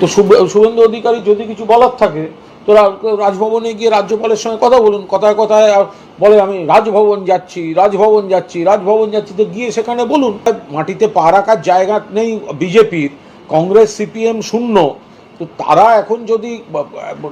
তো শুভ- শুভেন্দু অধিকারী যদি কিছু বলার থাকে, তো রাজভবনে গিয়ে রাজ্যপালের সঙ্গে কথা বলুন, কথায় কথায় বলে আমি রাজভবন যাচ্ছি রাজভবন যাচ্ছি রাজভবন যাচ্ছি, তো গিয়ে সেখানে বলুন। মাটিতে পা রাখার জায়গা নেই বিজেপির, কংগ্রেস, সিপিএম শূন্য, তো তারা এখন যদি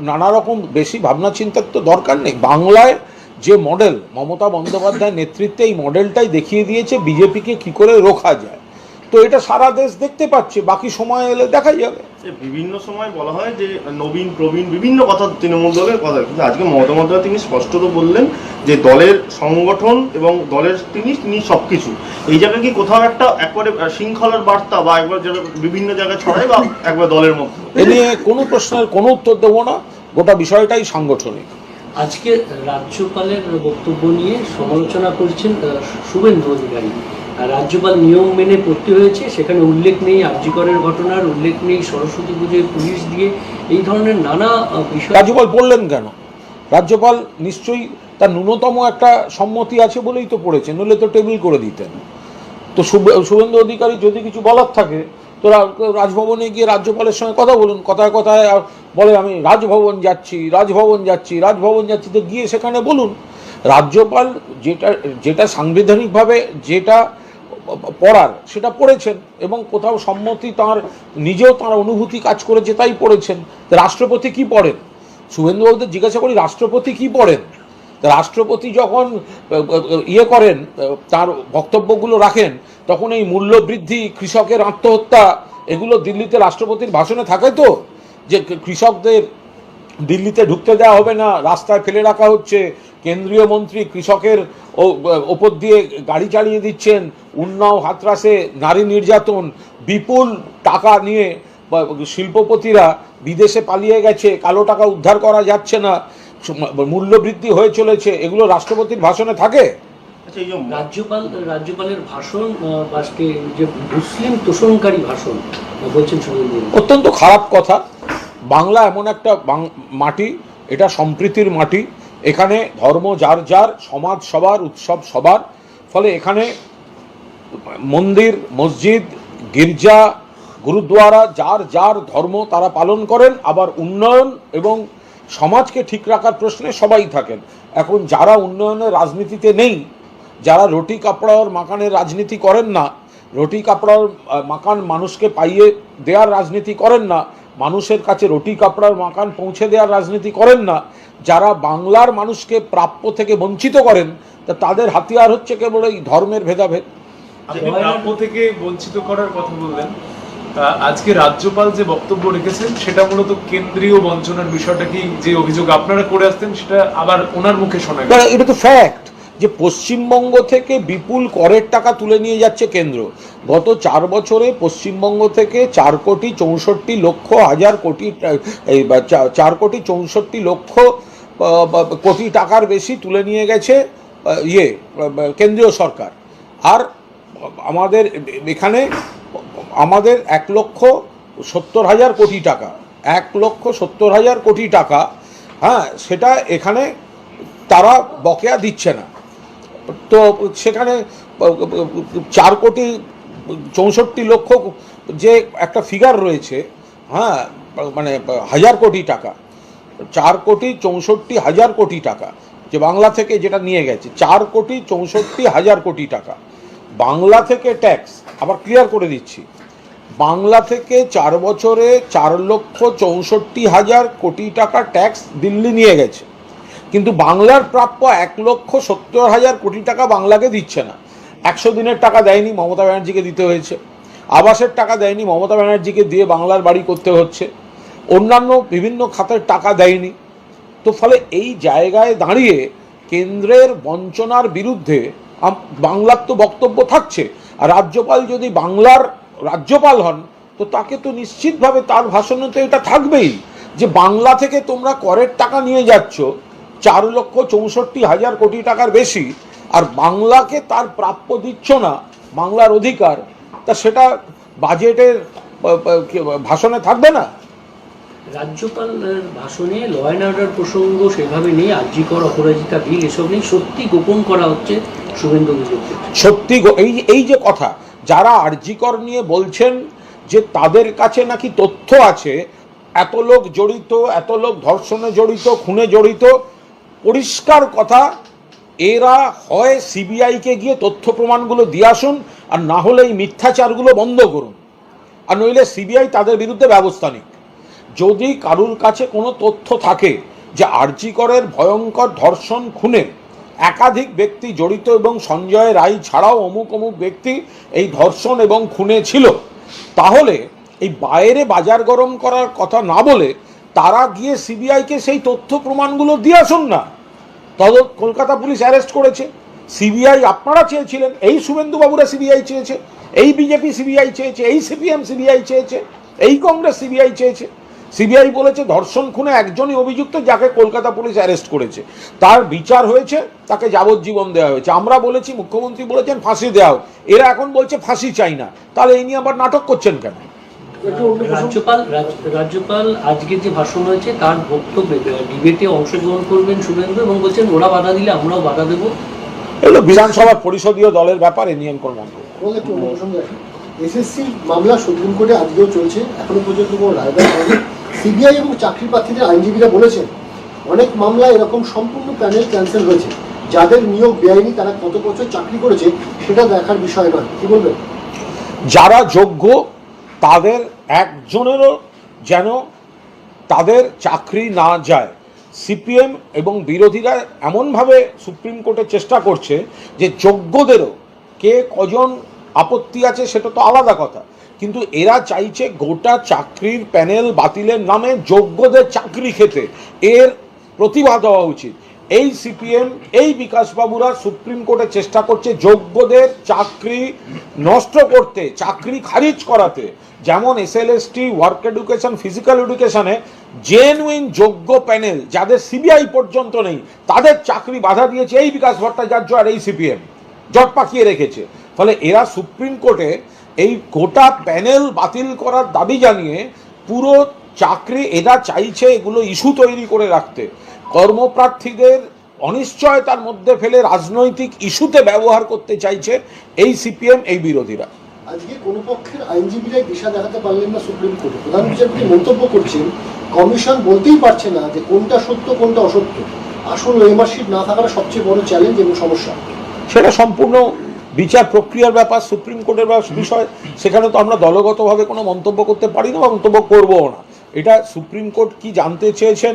নানা রকম বেশি ভাবনা চিন্তার তো দরকার নেই। বাংলায় যে মডেল, মমতা বন্দ্যোপাধ্যায়ের নেতৃত্বে এই মডেলটাই দেখিয়ে দিয়েছে, বিজেপিকে কি করে রোখা যায়। তো এটা সারা দেশ দেখতে পাচ্ছে, বাকি সময় এলে দেখা যাবে। বিভিন্ন সময় বলা হয় যে নবীন, প্রবীণ বিভিন্ন কথা তৃণমূল দলের কথা কিন্তু আজকে মমতা বন্দ্যোপাধ্যায় তিনি স্পষ্টত বললেন যে দলের সংগঠন এবং দলের তিনি তিনি সব কিছু এই জায়গায় কি কোথাও একটা একবারে শৃঙ্খলার বার্তা বা একবার বিভিন্ন জায়গায় ছড়ায় বা একবার দলের মধ্যে? এ নিয়ে কোনো প্রশ্নের কোনো উত্তর দেবো না। গোটা বিষয়টাই সাংগঠনিক। আজকে রাজ্যপালের বক্তব্য নিয়ে সমালোচনা করছেন শুভেন্দু অধিকারী। রাজ্যপাল নিয়ম মেনে পড়তে হয়েছে, সেখানে উল্লেখ নেই আর্যিকরের ঘটনার, উল্লেখ নেই সরস্বতী পুজোয় পুলিশ দিয়ে, এই ধরনের নানা বিষয় রাজ্যপাল পড়লেন কেন? রাজ্যপাল নিশ্চয়ই তার ন্যূনতম একটা সম্মতি আছে বলেই তো পড়েছেন, নইলে তো টেবিল করে দিতেন। তো শুভ- শুভেন্দু অধিকারী যদি কিছু বলার থাকে তো রাজভবনে গিয়ে রাজ্যপালের সঙ্গে কথা বলুন, কথায় কথায় বলে আমি রাজভবন যাচ্ছি রাজভবন যাচ্ছি রাজভবন যাচ্ছি। তো গিয়ে সেখানে বলুন, রাজ্যপাল যেটা যেটা সাংবিধানিকভাবে যেটা পড়ার সেটা পড়েছেন এবং কোথাও সম্মতি তার, নিজেও তার অনুভূতি কাজ করেছে তাই পড়েছেন। রাষ্ট্রপতি কি পড়েন? শুভেন্দুবাবুদের জিজ্ঞাসা করি, রাষ্ট্রপতি কি পড়েন? রাষ্ট্রপতি যখন ইয়ে করেন তার বক্তব্যগুলো রাখেন, তখন এই মূল্যবৃদ্ধি, কৃষকের আত্মহত্যা, এগুলো দিল্লিতে রাষ্ট্রপতির ভাষণে থাকে তো? যে কৃষকদের দিল্লিতে ঢুকতে দেওয়া হবে না, রাস্তায় ফেলে রাখা হচ্ছে, কেন্দ্রীয় মন্ত্রী কৃষকের ওপর দিয়ে গাড়ি চালিয়ে দিচ্ছেন, উন্নাও হাতরাসে, নারী নির্যাতন, বিপুল টাকা নিয়ে শিল্পপতিরা বিদেশে পালিয়ে গেছে, কালো টাকা উদ্ধার করা যাচ্ছে না। মূল্যবৃদ্ধি হয়ে চলেছে এগুলো রাষ্ট্রপতির ভাষণে থাকে? আচ্ছা এই যে রাজ্যপাল রাজ্যপালের ভাষণ বাসকে যে মুসলিম তোষণকারী ভাষণ বলছেন অত্যন্ত খারাপ কথা। বাংলা এমন একটা মাটি এটা সম্প্রীতির মাটি। এখানে ধর্ম যার যার সমাজ সবার উৎসব সবার। ফলে এখানে মন্দির মসজিদ গির্জা গুরুদ্বারা যার যার ধর্ম তারা পালন করেন আবার উন্নয়ন এবং সমাজকে ঠিক রাখার প্রশ্নে সবাই থাকেন। এখন যারা উন্নয়নের রাজনীতিতে নেই, যারা রুটি কাপড়ার মাকানের রাজনীতি করেন না, রুটি কাপড়ার মাকান মানুষকে পাইয়ে দেওয়ার রাজনীতি করেন না, মানুষের কাছে রুটি কাপড়ার মাকান পৌঁছে দেওয়ার রাজনীতি করেন না, যারা বাংলার মানুষকে প্রাপ্য থেকে বঞ্চিত করেন, তা তাদের হাতিয়ার হচ্ছে কেবল এই ধর্মের ভেদাভেদ। আপনি প্রাপ্য থেকে বঞ্চিত করার কথা বললেন। আজকে রাজ্যপাল যে বক্তব্য রেখেছেন, সেটা মূলত কেন্দ্রীয় বঞ্চনার বিষয়টা কি যে অভিযোগ আপনারা করে আসতেন সেটা আবার ওনার মুখে শোনা এটা তো ফ্যাক্ট যে পশ্চিমবঙ্গ থেকে বিপুল করের টাকা তুলে নিয়ে যাচ্ছে কেন্দ্র। গত চার বছরে পশ্চিমবঙ্গ থেকে চার কোটি চৌষট্টি লক্ষ হাজার কোটি চার কোটি চৌষট্টি লক্ষ কোটি টাকার বেশি তুলে নিয়ে গেছে ইয়ে কেন্দ্রীয় সরকার। আর আমাদের এখানে আমাদের এক লক্ষ সত্তর হাজার কোটি টাকা, এক লক্ষ সত্তর হাজার কোটি টাকা হ্যাঁ সেটা এখানে তারা বকেয়া দিচ্ছে না। তো সেখানে চার কোটি চৌষট্টি লক্ষ যে একটা ফিগার রয়েছে হ্যাঁ মানে হাজার কোটি টাকা, চার কোটি চৌষট্টি হাজার কোটি টাকা, যে বাংলা থেকে যেটা নিয়ে গেছে, চার কোটি চৌষট্টি হাজার কোটি টাকা। বাংলা থেকে ট্যাক্স আবার ক্লিয়ার করে দিচ্ছি। বাংলা থেকে চার বছরে চার লক্ষ চৌষট্টি হাজার কোটি টাকা ট্যাক্স দিল্লি নিয়ে গেছে। কিন্তু বাংলার প্রাপ্য এক লক্ষ সত্তর হাজার কোটি টাকা বাংলাকে দিচ্ছে না। একশো দিনের টাকা দেয়নি মমতা ব্যানার্জিকে দিতে হয়েছে। আবাসের টাকা দেয়নি মমতা ব্যানার্জিকে দিয়ে বাংলার বাড়ি করতে হচ্ছে। অন্যান্য বিভিন্ন খাতের টাকা দেয়নি। তো ফলে এই জায়গায় দাঁড়িয়ে কেন্দ্রের বঞ্চনার বিরুদ্ধে বাংলার তো বক্তব্য থাকছে। রাজ্যপাল যদি বাংলার রাজ্যপাল হন তো তাকে তো নিশ্চিতভাবে তার ভাষণে তো এটা থাকবেই যে বাংলা থেকে তোমরা করের টাকা নিয়ে যাচ্ছ চার লক্ষ চৌষট্টি হাজার কোটি টাকার বেশি আর বাংলাকে তার প্রাপ্য দিচ্ছ না বাংলার অধিকার তা সেটা বাজেটের ভাষণে থাকবে না? রাজ্যপাল ভাষণে ল অ্যান্ড অর্ডার প্রসঙ্গ সেভাবে নেই আর্যিকর অপরাজিতা বিল এসব নেই সত্যি গোপন করা হচ্ছে শুভেন্দু সত্যি এই এই যে কথা যারা আরজিকর নিয়ে বলছেন যে তাদের কাছে নাকি তথ্য আছে, এত লোক জড়িত, এত লোক ধর্ষণে জড়িত, খুনে জড়িত, পরিষ্কার কথা, এরা হয় সিবিআইকে গিয়ে তথ্য প্রমাণগুলো দিয়ে আসুন আর না হলে এই মিথ্যাচারগুলো বন্ধ করুন। আর নইলে সিবিআই তাদের বিরুদ্ধে ব্যবস্থা নিক। যদি কারুর কাছে কোনো তথ্য থাকে যে আর্জিকরের ভয়ঙ্কর ধর্ষণ খুনে একাধিক ব্যক্তি জড়িত এবং সঞ্জয় রায় ছাড়াও অমুক অমুক ব্যক্তি এই ধর্ষণ এবং খুনে ছিল। তাহলে এই বাইরে বাজার গরম করার কথা না বলে তারা গিয়ে সিবিআইকে সেই তথ্য প্রমাণগুলো দিয়ে আসুন না। তদ কলকাতা পুলিশ অ্যারেস্ট করেছে। সিবিআই আপনারা চেয়েছিলেন, এই শুভেন্দুবাবুরা সিবিআই চেয়েছে, এই বিজেপি সিবিআই চেয়েছে, এই সিপিএম সিবিআই চেয়েছে, এই কংগ্রেস সিবিআই চেয়েছে। সিবিআই বলেছে ধর্ষণ খুনে একজনই অভিযুক্ত যাকে কলকাতা পুলিশ অ্যারেস্ট করেছে। তার বিচার হয়েছে তাকে যাবজ্জীবন দেওয়া হয়েছে। আমরা বলেছি মুখ্যমন্ত্রী বলেছেন ফাঁসি দেওয়া হোক। এরা এখন বলছে ফাঁসি চাই না। তাহলে এই নিয়ে আবার নাটক করছেন কেন? রাজ্যপাল রাজ্যপাল আজকে যে ভাষণ হয়েছে তার বক্তব্যে ডিবেটে অংশগ্রহণ করবেন শুভেন্দু এবং বলছেন ওরা বাধা দিলে আমরাও বাধা দেবো। এগুলো বিধানসভার পরিষদীয় দলের ব্যাপার এ নিয়ে কোনো মন্তব্য এসএসসির মামলা সুপ্রিম কোর্টে আজকেও চলছে। এখনও পর্যন্ত কোনো হয়নি। সিবিআই এবং চাকরি প্রার্থীদের আইনজীবীরা বলেছেন, অনেক মামলা এরকম সম্পূর্ণ প্যানেল ক্যান্সেল হয়েছে। যাদের নিয়োগ বেআইনি, তারা কত বছর চাকরি করেছে সেটা দেখার বিষয় নয়। কি বলবেন? যারা যোগ্য, তাদের একজনেরও যেন তাদের চাকরি না যায়। সিপিএম এবং বিরোধীরা এমনভাবে সুপ্রিম কোর্টে চেষ্টা করছে যে যোগ্যদেরও কে কজন আপত্তি আছে সেটা তো আলাদা কথা। কিন্তু এরা চাইছে গোটা চাকরির প্যানেল বাতিলের নামে যোগ্যদের চাকরি খেতে। এর প্রতিবাদ হওয়া উচিত। এই সিপিএম, এই বিকাশবাবুরা সুপ্রিম কোর্টে চেষ্টা করছে যোগ্যদের চাকরি নষ্ট করতে, চাকরি খারিজ করাতে। যেমন এসএলএসটি, ওয়ার্ক এডুকেশন, ফিজিক্যাল এডুকেশনে জেনুইন যোগ্য প্যানেল, যাদের সিবিআই পর্যন্ত নেই, তাদের চাকরি বাধা দিয়েছে এই বিকাশ ভট্টাচার্য আর এই সিপিএম। জট পাকিয়ে রেখেছে। ফলে এরা সুপ্রিম কোর্টে এই গোটা প্যানেল বাতিল করার দাবি জানিয়ে পুরো চাকরি এরা চাইছে এগুলো ইস্যু তৈরি করে রাখতে। কর্মপ্রার্থীদের অনিশ্চয়তার মধ্যে ফেলে রাজনৈতিক ইস্যুতে ব্যবহার করতে চাইছে এই সিপিএম এই বিরোধীরা। আজকে কোনো পক্ষের আইনজীবীরাই দিশা দেখাতে পারলেন না সুপ্রিম কোর্টে। প্রধান বিচারপতি মন্তব্য করছেন কমিশন বলতেই পারছে না যে কোনটা সত্য কোনটা অসত্য। আসল মেম্বারশিপ না থাকাটা সবচেয়ে বড় চ্যালেঞ্জ এবং সমস্যা। সেটা সম্পূর্ণ বিচার প্রক্রিয়ার ব্যাপার সুপ্রিম কোর্টের বিষয় সেখানে তো আমরা দলগতভাবে কোনো মন্তব্য করতে পারি না বা মন্তব্য করবও না। এটা সুপ্রিম কোর্ট কি জানতে চেয়েছেন?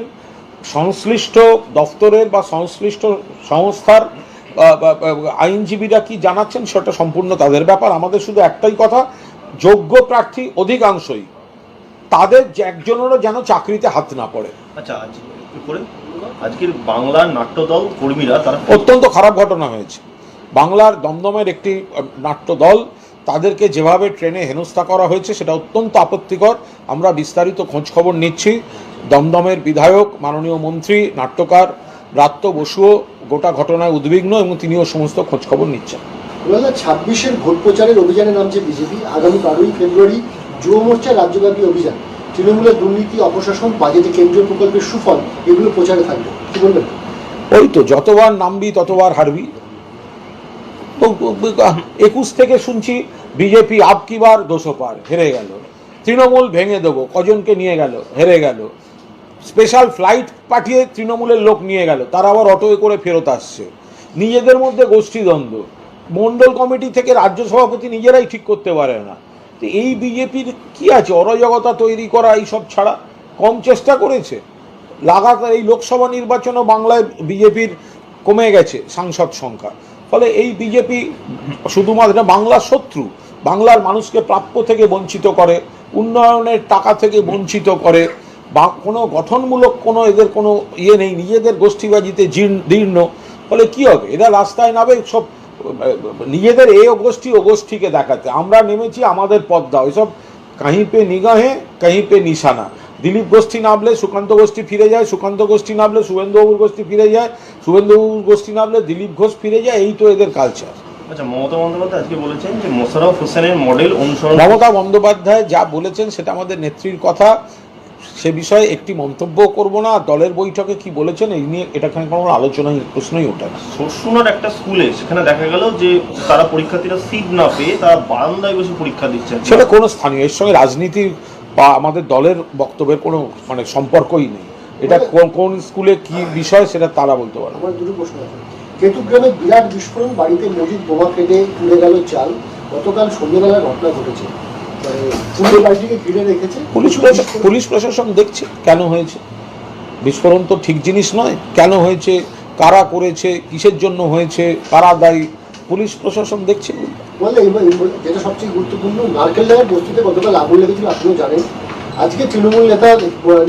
সংশ্লিষ্ট দফতরের বা সংশ্লিষ্ট সংস্থার আইনজীবীরা কি জানাচ্ছেন? সেটা সম্পূর্ণ তাদের ব্যাপার। আমাদের শুধু একটাই কথা যোগ্য প্রার্থী অধিকাংশই তাদের যে একজনেরও যেন চাকরিতে হাত না পড়ে। আচ্ছা আজকের বাংলার নাট্যদল কর্মীরা তারা অত্যন্ত খারাপ ঘটনা হয়েছে। বাংলার দমদমের একটি আহ, নাট্য দল তাদেরকে যেভাবে ট্রেনে হেনস্থা করা হয়েছে সেটা অত্যন্ত আপত্তিকর। আমরা বিস্তারিত খোঁজ খবর নিচ্ছি। দমদমের বিধায়ক মাননীয় মন্ত্রী নাট্যকার ব্রাত্য বসুও গোটা ঘটনায় উদ্বিগ্ন এবং তিনিও সমস্ত খোঁজ খবর নিচ্ছেন। দু হাজার ছাব্বিশের ভোট প্রচারের অভিযানে নামছে বিজেপি আগামী বারোই ফেব্রুয়ারি যুব মোর্চার রাজ্যব্যাপী অভিযান। তৃণমূলের দুর্নীতি অপশাসন বাজেটে কেন্দ্রীয় প্রকল্পের সুফল এগুলো প্রচারে থাকবে। কি বলবেন? ওই তো যতবার নামবি ততবার হারবি। একুশ থেকে শুনছি বিজেপি আপ কি বার? দোষো পার। হেরে গেল। তৃণমূল ভেঙে দেবো। কজনকে নিয়ে গেল? হেরে গেল। স্পেশাল ফ্লাইট পাঠিয়ে তৃণমূলের লোক নিয়ে গেল। তারা আবার অটোয়ে করে ফেরত আসছে। নিজেদের মধ্যে গোষ্ঠীদ্বন্দ্ব। মণ্ডল কমিটি থেকে রাজ্য সভাপতি নিজেরাই ঠিক করতে পারে না। তো এই বিজেপির কি আছে? অরাজকতা তৈরি করা এইসব ছাড়া কম চেষ্টা করেছে? লাগাতার এই লোকসভা নির্বাচনও বাংলায় বিজেপির কমে গেছে সাংসদ সংখ্যা। ফলে এই বিজেপি শুধুমাত্র বাংলার শত্রু, বাংলার মানুষকে প্রাপ্য থেকে বঞ্চিত করে, উন্নয়নের টাকা থেকে বঞ্চিত করে, বা কোনো গঠনমূলক কোনো এদের কোনো ইয়ে নেই, নিজেদের গোষ্ঠীবাজিতে জীর্ণ ফলে কী হবে? এরা রাস্তায় নামে সব, নিজেদের এ গোষ্ঠী ও গোষ্ঠীকে দেখাতে। আমরা নেমেছি আমাদের পদ্মা দাও। এসব কাহিঁ পে নিগাহে কাহিঁ পে নিশানা। দিলীপ গোষ্ঠী নামলে সুকান্ত গোষ্ঠী ফিরে যায় সুকান্ত গোষ্ঠী নামলে শুভেন্দুবাবুর গোষ্ঠী ফিরে যায় শুভেন্দুবাবুর গোষ্ঠী নামলে দিলীপ ঘোষ ফিরে যায় এই তো এদের কালচার আচ্ছা মমতা বন্দ্যোপাধ্যায় আজকে বলেছেন যে মোশাররফ হোসেনের মডেল অনুসরণ মমতা বন্দ্যোপাধ্যায় যা বলেছেন সেটা আমাদের নেত্রীর কথা। সে বিষয়ে একটি মন্তব্য করব না। দলের বৈঠকে কি বলেছেন এই নিয়ে এটাখানে কোনো আলোচনাই প্রশ্নই ওঠে না। একটা স্কুলে সেখানে দেখা গেল যে তারা পরীক্ষার্থীরা সিট না পেয়ে তারা বারান্দায় বসে পরীক্ষা দিচ্ছেন। সেটা কোনো স্থানীয় এর সঙ্গে রাজনীতির বা আমাদের দলের বক্তব্যের কোনো মানে সম্পর্কই নেই। এটা কোন কোন স্কুলে কি বিষয় সেটা তারা বলতে পারে আমার দুটো প্রশ্ন আছে। কেতুগ্রামে বিরাট বিস্ফোরণ বাড়িতে মজুদ বোমা ফেটে পুড়ে গেল চাল। গতকাল সন্ধ্যেবেলায় ঘটনা ঘটেছে। মানে পুলিশ প্রশাসন পুলিশ প্রশাসন দেখছে কেন হয়েছে? বিস্ফোরণ তো ঠিক জিনিস নয়। কেন হয়েছে? কারা করেছে? কিসের জন্য হয়েছে? কারা দায়ী? পুলিশ প্রশাসন দেখছে? বলে এবার যেটা সবচেয়ে গুরুত্বপূর্ণ নারকেলডাঙ্গার বস্তিতে গতকাল আগুন লেগেছিল আপনিও জানেন। আজকে তৃণমূল নেতা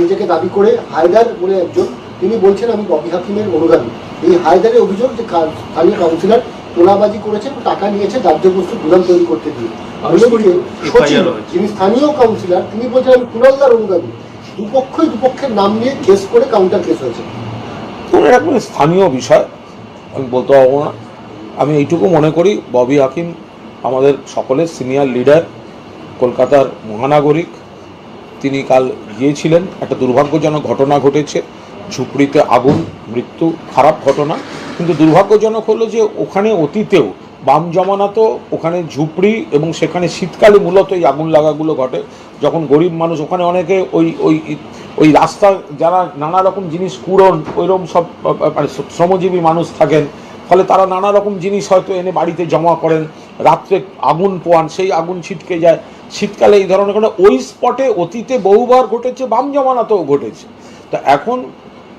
নিজেকে দাবি করে হায়দার বলে একজন তিনি বলছেন আমি ববি হাকিমের অনুগামী। এই হায়দারের অভিযোগ যে স্থানীয় কাউন্সিলর তোলাবাজি করেছেন টাকা নিয়েছে দাহ্য বস্তু গুদাম তৈরি করতে দিয়ে সচিব যিনি স্থানীয় কাউন্সিলর তিনি বলছেন আমি কুণালদার অনুগামী। দুপক্ষই দুপক্ষের নাম নিয়ে কেস করে কাউন্টার কেস হয়েছে। মনে রাখবেন স্থানীয় বিষয় আমি বলতে পারব না। আমি এইটুকু মনে করি, ববি হাকিম আমাদের সকলের সিনিয়র লিডার কলকাতার মহানাগরিক। তিনি কাল গিয়েছিলেন, একটা দুর্ভাগ্যজনক ঘটনা ঘটেছে। ঝুপড়িতে আগুন, মৃত্যু, খারাপ ঘটনা। কিন্তু দুর্ভাগ্যজনক হলো যে ওখানে অতীতেও বাম জমানা তো ওখানে ঝুপড়ি এবং সেখানে শীতকালে মূলত এই আগুন লাগাগুলো ঘটে। যখন গরিব মানুষ, ওখানে অনেকে ওই ওই ওই রাস্তা যারা নানা রকম জিনিস কুড়ন ওইরকম সব মানে শ্রমজীবী মানুষ থাকেন ফলে তারা নানা রকম জিনিস হয়তো এনে বাড়িতে জমা করেন। রাত্রে আগুন পোয়ান, সেই আগুন ছিটকে যায়। শীতকালে এই ধরনের কোনো ওই স্পটে অতীতে বহুবার ঘটেছে, বাম জমানাতেও ঘটেছে। তা এখন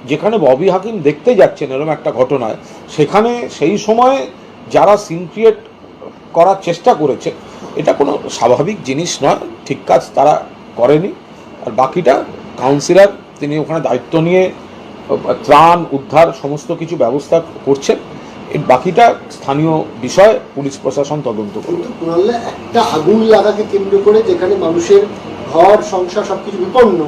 যেখানে ববি হাকিম দেখতে যাচ্ছেন, এরকম একটা ঘটনায় সেখানে সেই সময়ে যারা সিন ক্রিয়েট করার চেষ্টা করেছে, এটা কোনো স্বাভাবিক জিনিস নয়, ঠিক কাজ তারা করেনি। আর বাকিটা কাউন্সিলর তিনি ওখানে দায়িত্ব নিয়ে ত্রাণ, উদ্ধার, সমস্ত কিছু ব্যবস্থা করছেন। এর বাকিটা স্থানীয় বিষয় পুলিশ প্রশাসন তদন্ত করবে। একটা আগুন লাগাকে কেন্দ্র করে যেখানে মানুষের ঘর সংসার সবকিছু বিপন্ন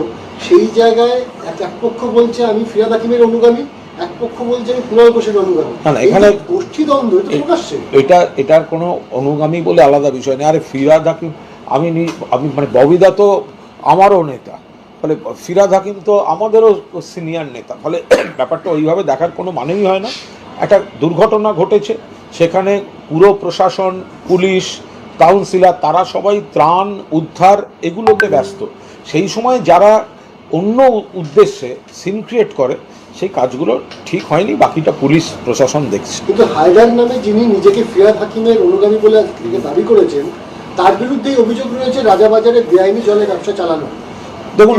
সেই জায়গায় এক এক পক্ষ বলছে আমি ফিরাদ হাকিমের অনুগামী। এক পক্ষ বলছে আমি কুণাল ঘোষের অনুগামী। না, না, এখানে- গোষ্ঠী দ্বন্দ্ব এটা প্রকাশ্যে। এটা এটার কোনো অনুগামী বলে আলাদা বিষয় নেই। আরে ফিরাদ হাকিম আমি আমি মানে ববিদা তো আমারও নেতা। ফলে ফিরাদ হাকিম তো আমাদেরও সিনিয়র নেতা। ফলে ব্যাপারটা ওইভাবে দেখার কোনো মানেই হয় না। একটা দুর্ঘটনা ঘটেছে সেখানে পুরো প্রশাসন পুলিশ কাউন্সিলার তারা সবাই ত্রাণ উদ্ধার এগুলোতে ব্যস্ত। সেই সময় যারা অন্য উদ্দেশ্যে সিন ক্রিয়েট করে সেই কাজগুলো ঠিক হয়নি বাকিটা পুলিশ প্রশাসন দেখছে। কিন্তু হায়দার নামে যিনি নিজেকে ফিরাদ হাকিমের অনুগামী বলে দাবি করেছেন তার বিরুদ্ধেই অভিযোগ রয়েছে রাজাবাজারে বেআইনি জলে ব্যবসা চালানো। দেখুন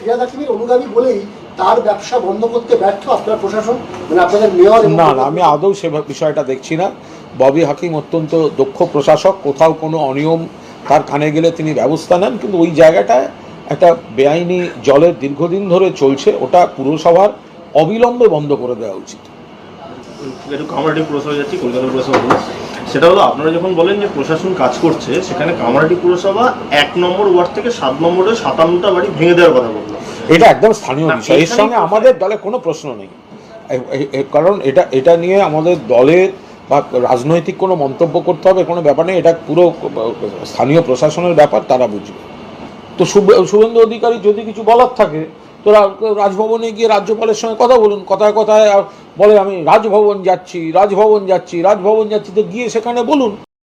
ফিরাদ হাকিমের অনুগামী বলেই তার ব্যবসা বন্ধ করতে ব্যর্থ আপনার প্রশাসন? মানে আপনাদের মেয়র না না আমি আদৌ সে বিষয়টা দেখছি না। ববি হাকিম অত্যন্ত দক্ষ প্রশাসক কোথাও কোনো অনিয়ম তার কানে গেলে তিনি ব্যবস্থা নেন কিন্তু ওই জায়গাটায় একটা বেআইনি জলের দীর্ঘদিন ধরে চলছে ওটা পুরসভার অবিলম্বে বন্ধ করে দেওয়া উচিত। একটু কামারহাটি পুরসভা যাচ্ছি কলকাতা পুরসভা বলে সেটা হলো আপনারা যখন বলেন যে প্রশাসন কাজ করছে সেখানে কামারহাটি পুরসভা এক নম্বর ওয়ার্ড থেকে সাত নম্বরে সাতান্নটা বাড়ি ভেঙে দেওয়ার কথা বলল। এটা একদম স্থানীয় বিষয়। এর সঙ্গে আমাদের দলে কোনো প্রশ্ন নেই। কারণ এটা এটা নিয়ে আমাদের দলের বা রাজনৈতিক কোনো মন্তব্য করতে হবে কোনো ব্যাপার নেই। এটা পুরো স্থানীয় প্রশাসনের ব্যাপার তারা বুঝবে। তো শুভ- শুভেন্দু অধিকারী যদি কিছু বলার থাকে তো রাজভবনে গিয়ে রাজ্যপালের সঙ্গে কথা বলুন। কথায় কথায় বলে আমি রাজভবন যাচ্ছি রাজভবন যাচ্ছি রাজভবন যাচ্ছি তো গিয়ে সেখানে বলুন।